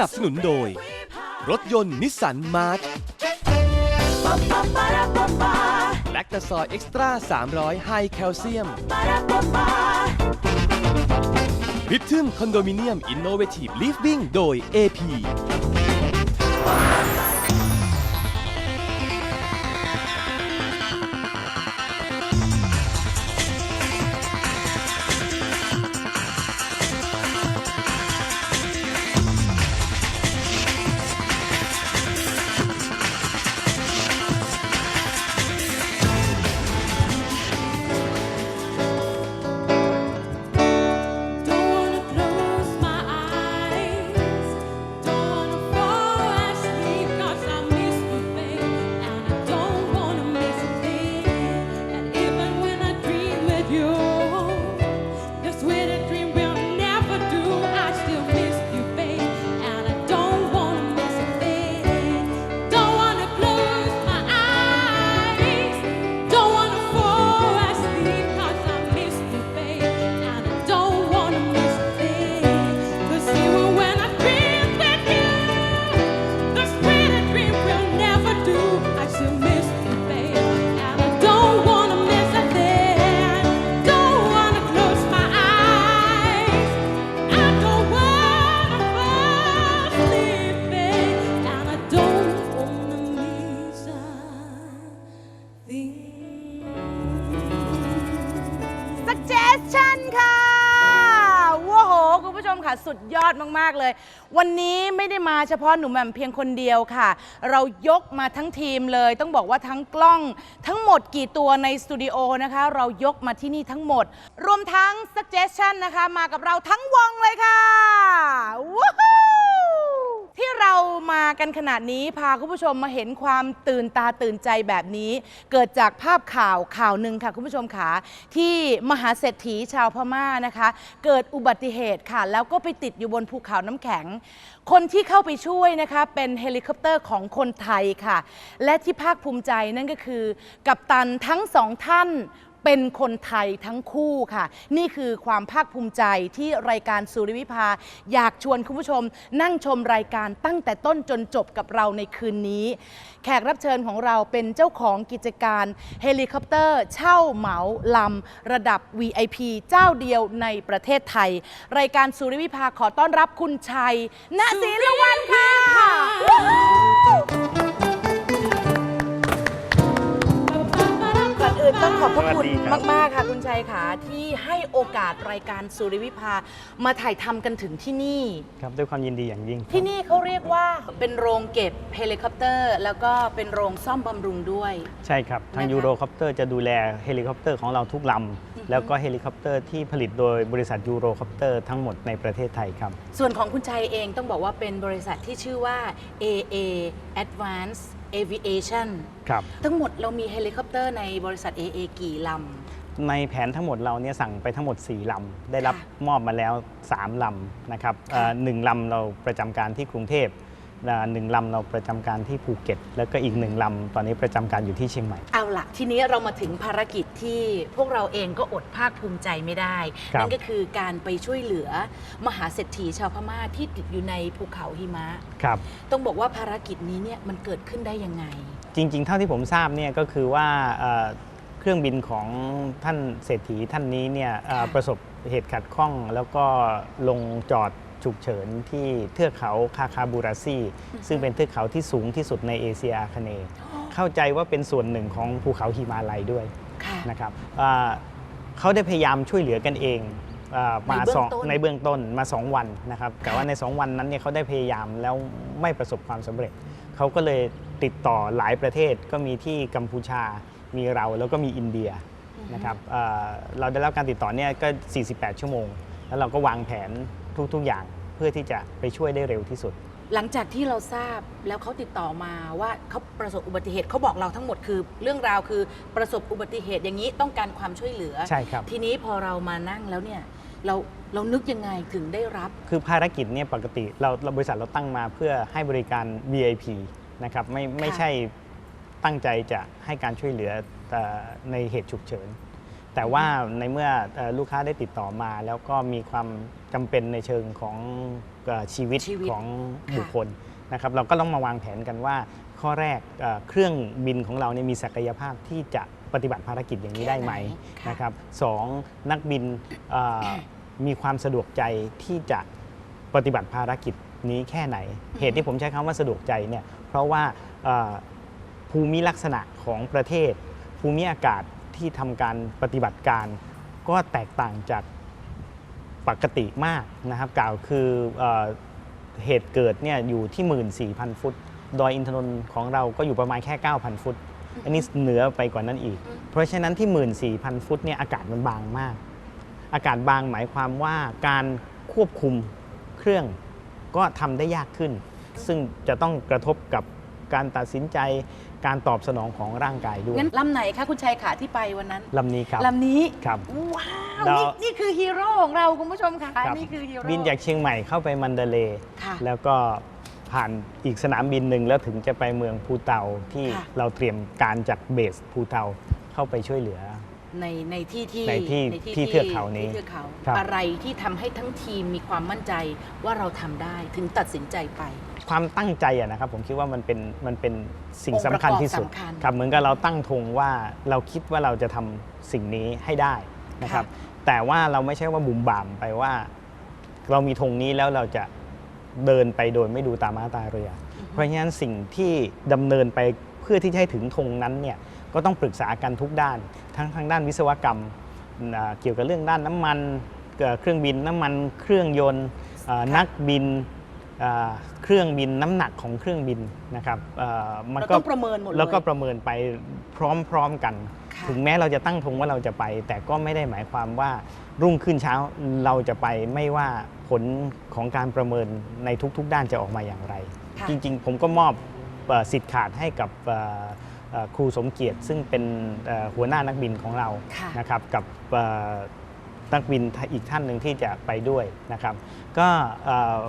นับสนุนโดย รถยนต์นิสสันมาร์ชแลคตาซอยเอ็กซ์ตร้า300 ไฮแคลเซียมริทึมคอนโดมิเนียมอินโนเวทีฟลิฟวิ่งโดย AP สชั่นค่ะว้าโห คุณผู้ชมค่ะ สุดยอดมาก ๆ เลย วันนี้ไม่ได้มาเฉพาะหนูแหม่มเพียงคนเดียวค่ะ เรายกมาทั้งทีมเลย ต้องบอกว่าทั้งกล้องทั้งหมดกี่ตัวในสตูดิโอนะคะ เรายกมาที่นี่ทั้งหมด รวมทั้ง suggestion นะคะ มากับเราทั้งวงเลยค่ะว้าว ที่เรามากันขนาดนี้พาคุณผู้ชมมาเห็นความตื่นตาตื่นใจแบบนี้ เกิดจากภาพข่าวข่าวหนึ่งค่ะคุณผู้ชมค่ะที่มหาเศรษฐีชาวพม่านะคะ เกิดอุบัติเหตุค่ะ แล้วก็ไปติดอยู่บนภูเขาน้ำแข็ง คนที่เข้าไปช่วยนะคะเป็นเฮลิคอปเตอร์ของคนไทยค่ะ และที่ภาคภูมิใจนั่นก็คือ กัปตันทั้งสองท่าน เป็นคนไทยทั้งคู่ค่ะ นี่คือความภาคภูมิใจที่รายการสุริวิภา อยากชวนคุณผู้ชม นั่งชมรายการตั้งแต่ต้นจนจบกับเราในคืนนี้ แขกรับเชิญของเราเป็นเจ้าของกิจการเฮลิคอปเตอร์ เช่าเหมาลำระดับ VIP เจ้าเดียวในประเทศไทย รายการสุริวิภาขอต้อนรับคุณชัยณศรีละวันค่ะ ระคุณสวัสดีครับมาก ๆ ค่ะ คุณชัยค่ะที่ให้โอกาสรายการสุริวิภา มาถ่ายทำกันถึงที่นี่ ครับด้วยความยินดีอย่างยิ่งครับที่นี่เขาเรียกว่าเป็นโรงเก็บเฮลิคอปเตอร์ แล้วก็เป็นโรงซ่อมบำรุงด้วย ใช่ครับ ทางนะคะยูโรคอปเตอร์จะดูแลเฮลิคอปเตอร์ของเราทุกลำ แล้วก็เฮลิคอปเตอร์ที่ผลิตโดยบริษัทยูโรคอปเตอร์ทั้งหมดในประเทศไทยครับ ส่วนของคุณชัยเองต้องบอกว่าเป็นบริษัทที่ชื่อว่า AA Advanced Aviation ครับ ทั้งหมดเรามีเฮลิคอปเตอร์ในบริษัท AA กี่ลในแผนทั้งหมดเราเนี่ยสั่งไปทั้งหมด 4 ลำ ได้รับค่ะมอบมาแล้ว 3 ลำนะครับค่ะเอ่อหนึ่งลำเราประจำการที่กรุงเทพอ่า หนึ่งลำเราประจำการที่ภูเก็ต แล้วก็อีกหนึ่งลำตอนนี้ประจำการอยู่ที่เชียงใหม่ำเอาล่ะทีนี้เรามาถึงภารกิจที่พวกเราเองก็อดภาคภูมิใจไม่ได้ ครับ นั่นก็คือการไปช่วยเหลือมหาเศรษฐีชาวพม่าที่ติดอยู่ในภูเขาหิมะ ครับ ต้องบอกว่าภารกิจนี้เนี่ยมันเกิดขึ้นได้ยังไง จริงๆ เท่าที่ผมทราบเนี่ยก็คือว่าเอ่อเครื่องบินของท่านเศรษฐีท่านนี้เนี่ยเอ่อค่ะ ประสบเหตุขัดข้องแล้วก็ลงจอด ฉุกเฉินที่เทือกเขาคาคาบูราซีซึ่งเป็นเทือกเขาที่สูงที่สุดในเอเชียอาคเนย์เข้าใจว่าเป็นส่วนหนึ่งของภูเขาหิมาลัยด้วยค่ะนะครับเอ่อเขาได้พยายามช่วยเหลือกันเองเอ่อมาในเบื้องสองต้นในเบื้องต้นมา 2 วันนะครับ แต่ว่าใน 2 วันนั้นเนี่ยเขาได้พยายามแล้วไม่ประสบความสำเร็จ เขาก็เลยติดต่อหลายประเทศก็มีที่กัมพูชา มีเราแล้วก็มีอินเดียนะครับเอ่อเราได้รับการติดต่อเนี่ยก็ 48 ชั่วโมง แล้วเราก็วางแผนทุก ๆ อย่างเพื่อที่จะไปช่วยได้เร็วที่สุด หลังจากที่เราทราบแล้วเขาติดต่อมาว่าเขาประสบอุบัติเหตุเขาบอกเราทั้งหมดคือ เรื่องราวคือประสบอุบัติเหตุอย่างนี้ต้องการความช่วยเหลือ ใช่ครับ ทีนี้พอเรามานั่งแล้วเนี่ยเราเรานึกยังไงถึงได้รับ คือภารกิจเนี่ยปกติเราเราบริษัทเราตั้งมาเพื่อให้บริการ VIP นะครับไม่ไม่ใช่ตั้งใจจะให้การช่วยเหลือแต่ในเหตุฉุกเฉิน แต่ว่าในเมื่อเอ่อลูกค้าได้ติดต่อมา แล้วก็มีความจำเป็นในเชิงของเอ่อชีวิตชีวิตของค่ะบุคคลนะครับเราก็ต้องมาวางแผนกันว่า ข้อแรกเอ่อเครื่องบินของเราเนี่ยมีศักยภาพที่จะปฏิบัติภารกิจอย่างนี้ได้ไหมแค่ไหนค่ะนะครับสองนักบินเอ่อมีความสะดวกใจที่จะปฏิบัติภารกิจนี้แค่ไหน เหตุที่ผมใช้คำว่าสะดวกใจเนี่ยเพราะว่าเอ่อภูมิลักษณะของประเทศ ภูมิอากาศ ที่ทำการปฏิบัติการ ก็แตกต่างจากปกติมากนะครับกล่าวคือเออเหตุเกิดเนี่ยอยู่ที่ 14,000 ฟุต ดอยอินทนนท์ของเราก็อยู่ประมาณแค่ 9,000 ฟุต อันนี้เหนือไปกว่านั้นอีก เพราะฉะนั้นที่ 14,000 ฟุตเนี่ยอากาศมันบางมาก อากาศบางหมายความว่าการควบคุมเครื่องก็ทำได้ยากขึ้น ซึ่งจะต้องกระทบกับการตัดสินใจ การตอบสนองของร่างกายด้วยงั้นลำไหนคะคุณชัยขาที่ไปวันนั้นลำนี้ครับลำนี้ครับ ว้าวแล้วนี่นี่คือฮีโร่ของเราคุณผู้ชมค่ะครับนี่คือฮีโร่ บินจากเชียงใหม่เข้าไปมันเดเลย์ค่ะ แล้วก็ผ่านอีกสนามบินหนึ่งแล้วถึงจะไปเมืองภูเตาที่ค่ะ เราเตรียมการจากเบสภูเตาเข้าไปช่วยเหลือ ในในที่ที่ในที่ที่เทือกเขานี้ที่เทือกเขาครับ อะไรที่ทำให้ทั้งทีมมีความมั่นใจว่าเราทำได้ถึงตัดสินใจไป ความตั้งใจอะนะครับผมคิดว่ามันเป็นมันเป็นสิ่งองค์สำประคัญกอบที่สุดสำคัญครับเหมือนกับเราตั้งธงว่าเราคิดว่าเราจะทำสิ่งนี้ให้ได้นะครับ แต่ว่าเราไม่ใช่ว่าบุ่มบ่ามไปว่า เรามีธงนี้แล้วเราจะเดินไปโดยไม่ดูตามาตาเรือ เพราะฉะนั้นสิ่งที่ดำเนินไปเพื่อที่จะให้ถึงธงนั้นเนี่ยก็ต้องปรึกษากันทุกด้าน ทั้งทางด้านวิศวกรรมอ่าเกี่ยวกับเรื่องด้านน้ำมันเอ่อเครื่องบินน้ำมันเครื่องยนต์อ่านักบินอ่าเครื่องบินน้ำหนักของเครื่องบินนะครับอ่ามันเราก็ต้องประเมินหมดเลยแล้วก็ประเมินไปพร้อมๆกันค่ะถึงแม้เราจะตั้งธงว่าเราจะไป แต่ก็ไม่ได้หมายความว่ารุ่งขึ้นเช้าเราจะไปไม่ว่าผลของการประเมินในทุกๆ ด้านจะออกมาอย่างไรค่ะจริงๆ ผมก็มอบเอ่อ สิทธิ์ขาดให้กับเอ่อเอ่อครูสมเกียรติ ซึ่งเป็นเอ่อหัวหน้านักบินของเราค่ะนะครับกับเอ่อนักบินอีกท่านหนึ่งที่จะไปด้วยนะครับ ก็เอ่อ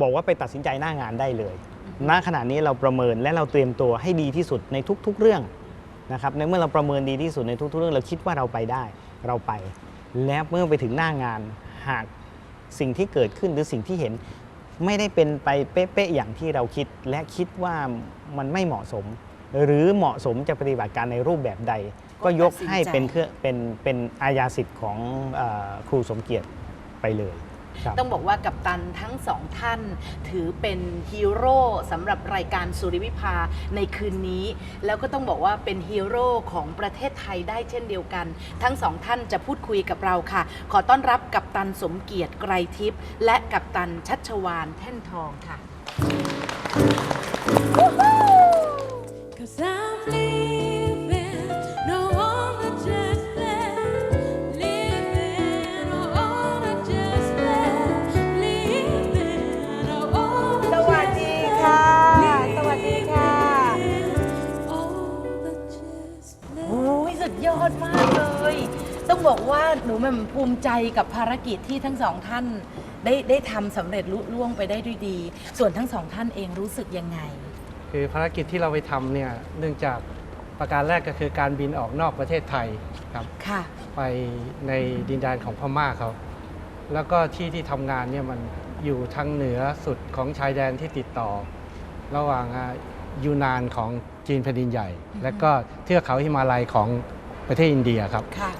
บอกว่าไปตัดสินใจหน้างานได้เลย ณ ขณะนี้เราประเมินและเราเตรียมตัวให้ดีที่สุดในทุก ๆ เรื่องนะครับในเมื่อเราประเมินดีที่สุดในทุก ๆ เรื่อง เราคิดว่าเราไปได้เราไป แล้วเมื่อไปถึงหน้างานหากสิ่งที่เกิดขึ้นหรือสิ่งที่เห็น ไม่ได้เป็นไปเป๊ะๆอย่างที่เราคิด และคิดว่ามันไม่เหมาะสม หรือเหมาะสมจะปฏิบัติการในรูปแบบใด ก็ยกให้เป็นเครื่องเป็นเป็นอาญาสิทธิ์ของเออครูสมเกียรติไปเลย ครับต้องบอกว่ากัปตันทั้งสองท่าน ถือเป็นฮีโร่สำหรับรายการสุริวิภาในคืนนี้ แล้วก็ต้องบอกว่าเป็นฮีโร่ของประเทศไทยได้เช่นเดียวกัน ทั้งสองท่านจะพูดคุยกับเราค่ะ ขอต้อนรับกัปตันสมเกียรติไกรทิพย์และกัปตันชัชวานแท่นทองค่ะ Cause I'm leaving, สุดยอดมากเลย ต้องบอกว่าหนูแหม่มภูมิใจกับภารกิจที่ทั้งสองท่าน ได้ได้ทำสำเร็จลุล่วงไปได้ด้วยดี ส่วนทั้งสองท่านเองรู้สึกยังไง คือภารกิจที่เราไปทำเนี่ยเนื่องจากประการแรกก็คือการบินออกนอกประเทศไทยครับ ค่ะ ไปในดินแดนของพม่าเขา แล้วก็ที่ที่ทำงานเนี่ยมันอยู่ทางเหนือสุดของชายแดนที่ติดต่อ ระหว่างอ่า ยูนานของจีนแผ่นดินใหญ่ และก็เทือกเขาหิมาลัยของประเทศอินเดียครับ ค่ะ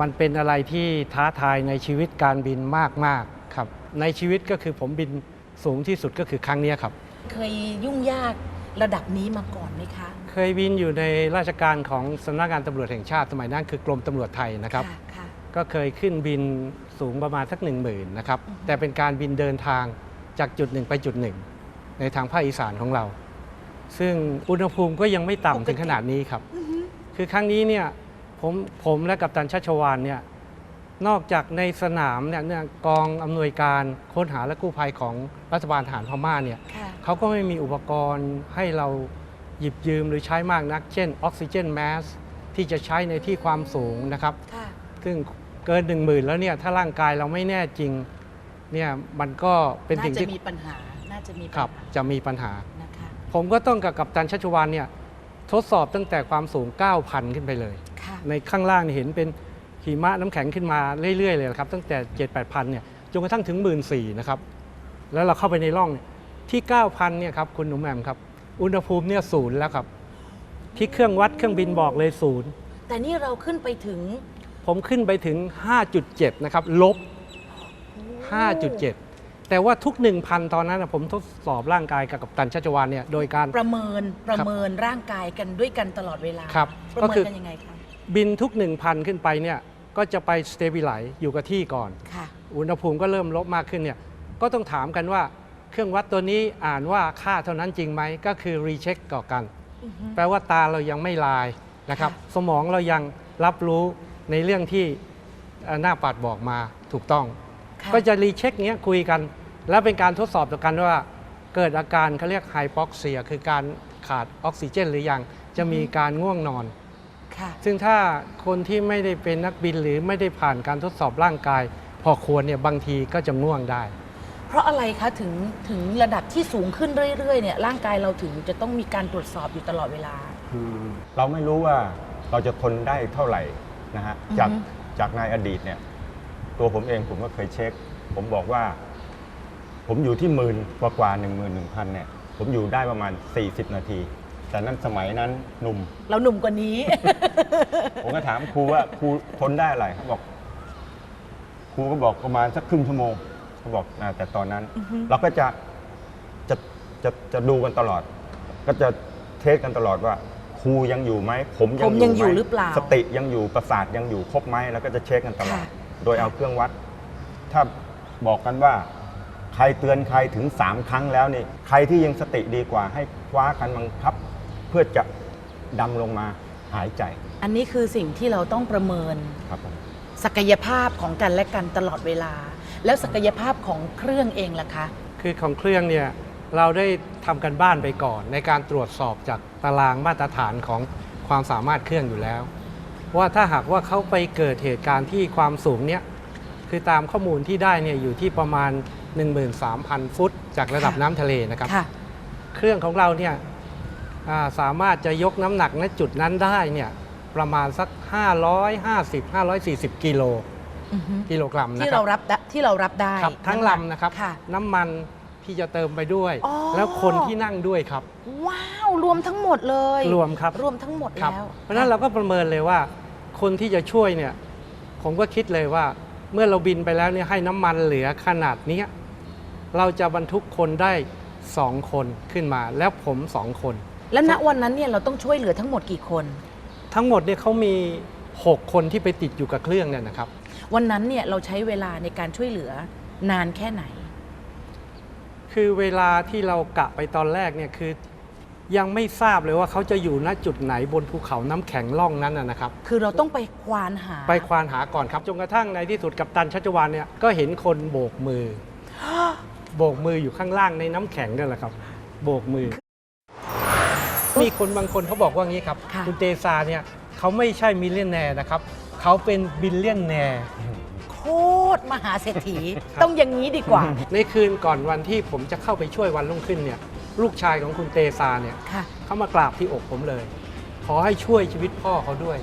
มันเป็นอะไรที่ท้าทายในชีวิตการบินมาก ๆ ครับ ในชีวิตก็คือผมบินสูงที่สุดก็คือครั้งเนี้ยครับ เคยยุ่งยากระดับนี้มาก่อนไหมคะเคยบินอยู่ในราชการของสำนักงานตำรวจแห่งชาติสมัยนั้นคือกรมตำรวจไทยนะครับค่ะค่ะ ก็เคยขึ้นบินสูงประมาณสักหนึ่งหมื่นนะครับ แต่เป็นการบินเดินทางจากจุดหนึ่งไปจุดหนึ่ง ในทางภาคอีสานของเรา ซึ่งอุณหภูมิก็ยังไม่ต่ำถึงขนาดนี้ครับ คือครั้งนี้เนี่ยผมผมและกัปตันชัชวานเนี่ยนอกจากในสนามเนี่ยเนี่ยกองอำนวยการค้นหาและกู้ภัยของรัฐบาลทหารพม่าเนี่ยค่ะเขาก็ไม่มีอุปกรณ์ให้เราหยิบยืมหรือใช้มากนัก เช่นออกซิเจนแมสที่จะใช้ในที่ความสูงนะครับค่ะซึ่งเกินหนึ่งหมื่นแล้วเนี่ยถ้าร่างกายเราไม่แน่จริงเนี่ยมันก็เป็นน่าสิ่งจะที่มีปัญหาน่าจะมีปัญครับหาจะมีปัญหา นะคะผมก็ต้องกับกัปตันชัชวานเนี่ยทดสอบตั้งแต่ความสูง 9,000 ขึ้นไปเลย ค่ะในข้างล่างเนี่ยเห็นเป็นหิมะน้ำแข็งขึ้นมาเรื่อยๆเลยนะครับ ตั้งแต่ 7 8 0 0 0เนี่ยจนกระทั่งถึง 1 4ื่นนะครับ แล้วเราเข้าไปในร่องเนี่ยที่ 9,000เนี่ยครับคุณหนุ่มแหม่มครับ อุณหภูมิเนี่ยศูนย์แล้วครับ ที่เครื่องวัดเครื่องบินบอกเลยศูนย์แต่นี่เราขึ้นไปถึงผมขึ้นไปถึง 5.7 นะครับ ลบ 5.7 แต่ว่าทุก 1,000 ตอนนั้นนะผมทดสอบร่างกายกับกัปตันชัชวานเนี่ยโดยการ ประเมินประเมินร่างกายกันด้วยกันตลอดเวลาครับประก็เมินคือกันยังไงคะบินทุก 1,000 ขึ้นไปเนี่ยก็จะไปสเตบิไลอยู่กับที่ก่อน ค่ะ อุณหภูมิก็เริ่มลบมากขึ้นเนี่ยก็ต้องถามกันว่าเครื่องวัดตัวนี้อ่านว่าค่าเท่านั้นจริงไหมก็คือรีเช็คก่อกัน แปลว่าตาเรายังไม่ลายนะครับค่ะสมองเรายังรับรู้ในเรื่องที่เอ่อหน้าปัดบอกมาถูกต้อง ค่ะ ก็จะรีเช็คเนี้ยคุยกัน แล้วเป็นการทดสอบต่อกันว่าเกิดอาการเขาเรียกไฮปอกเซีย คือการขาดออกซิเจนหรือยังจะมีการง่วงนอน ค่ะซึ่งถ้าคนที่ไม่ได้เป็นนักบินหรือไม่ได้ผ่านการทดสอบร่างกาย พอควรเนี่ยบางทีก็จะง่วงได้ เพราะอะไรคะถึงถึงระดับที่สูงขึ้นเรื่อยๆเนี่ยร่างกายเราถึงจะต้องมีการตรวจสอบอยู่ตลอดเวลา คือเราไม่รู้ว่าเราจะทนได้เท่าไหร่นะฮะอือฮึจากจากในอดีตเนี่ยตัวผมเองผมก็เคยเช็ค ผมบอกว่า ผมอยู่ที่หมื่นกว่ากว่าหนึ่งหมื่นหนึ่งพันเนี่ยผมอยู่ได้ประมาณ 40 นาที แต่นั้นสมัยนั้นหนุ่ม เราหนุ่มกว่านี้ ผมก็ถามครูว่าครูทนได้อะไรเขาบอก ครูก็บอกประมาณสักครึ่งชั่วโมงเขาบอกอ่าแต่ตอนนั้นเราก็จะจะจะจะดูกันตลอด ก็จะเทสกันตลอดว่า ครูยังอยู่ไหมผมผมยังอยู่ไหรือเปล่าสติยังอยู่ประสาทยังอยู่ครบไหมแล้วก็จะเช็คกันตลอดค่ะ โดยเอาเครื่องวัด ถ้าบอกกันว่า ใครเตือนใครถึงสามครั้งแล้วนี่ใครที่ยังสติดีกว่าให้คว้าคันบังคับ เพื่อจะดำลงมาหายใจอันนี้คือสิ่งที่เราต้องประเมิน ครับผม ศักยภาพของกันและกันตลอดเวลา แล้วศักยภาพของเครื่องเองล่ะคะ คือของเครื่องเนี่ยเราได้ทำกันบ้านไปก่อน ในการตรวจสอบจากตารางมาตรฐานของความสามารถเครื่องอยู่แล้ว ว่าถ้าหากว่าเขาไปเกิดเหตุการณ์ที่ความสูงเนี่ยคือตามข้อมูลที่ได้เนี่ยอยู่ที่ประมาณ 13,000 ฟุต จากระดับค่ะน้ำทะเลนะครับ ค่ะ เครื่องของเราเนี่ยอ่าสามารถจะยกน้ำหนักณจุดนั้นได้เนี่ยประมาณสัก 550-540 กิโลอือฮึกิโลกรัมนะที่ครัเราบรับได้ที่เรารับได้ครับทั้งลำนะครับ ค่ะ น้ำมันที่จะเติมไปด้วย อ๋อ แล้วคนที่นั่งด้วยครับ ว้าวรวมทั้งหมดเลยรวมครับ รวมทั้งหมดครับแล้วเพราะฉะนั้นเราก็ประเมินเลยว่า คนที่จะช่วยเนี่ย ผมก็คิดเลยว่า เมื่อเราบินไปแล้วเนี่ยให้น้ำมันเหลือขนาดเนี้ย เราจะบรรทุกคนได้สองคนขึ้นมา แล้วผมสองคน แล้วณวันนั้นเนี่ยเราต้องช่วยเหลือทั้งหมดกี่คน ทั้งหมดเนี่ยเขามี 6 คนที่ไปติดอยู่กับเครื่องเนี่ยนะครับ วันนั้นเนี่ยเราใช้เวลาในการช่วยเหลือนานแค่ไหน คือเวลาที่เรากะไปตอนแรกเนี่ยคือยังไม่ทราบเลยว่าเขาจะอยู่ณจุดไหนบนภูเขาน้ำแข็งล่องนั้นนะนะครับ คือเราต้องไปควานหา ไปควานหาก่อนครับ จนกระทั่งในที่สุดกับตันชัชวานเนี่ยก็เห็นคนโบกมือ โบกมืออยู่ข้างล่างในน้ำแข็งนั่นแหละครับ โบกมือ มีคนบางคนเขาบอกว่างี้ครับค่ะ ณเตซาเนี่ยเขาไม่ใช่มิลเลียนแนร์นะครับเขาเป็นบิลเลียนแนร์ โคตรมหาเศรษฐีต้องอย่างนี้ดีกว่า ในคืนก่อนวันที่ผมจะเข้าไปช่วยวันรุ่งขึ้นเนี่ยลูกชายของคุณเตซาเนี่ยค่ะ เขามากราบที่อกผมเลย ขอให้ช่วยชีวิตพ่อเขาด้วย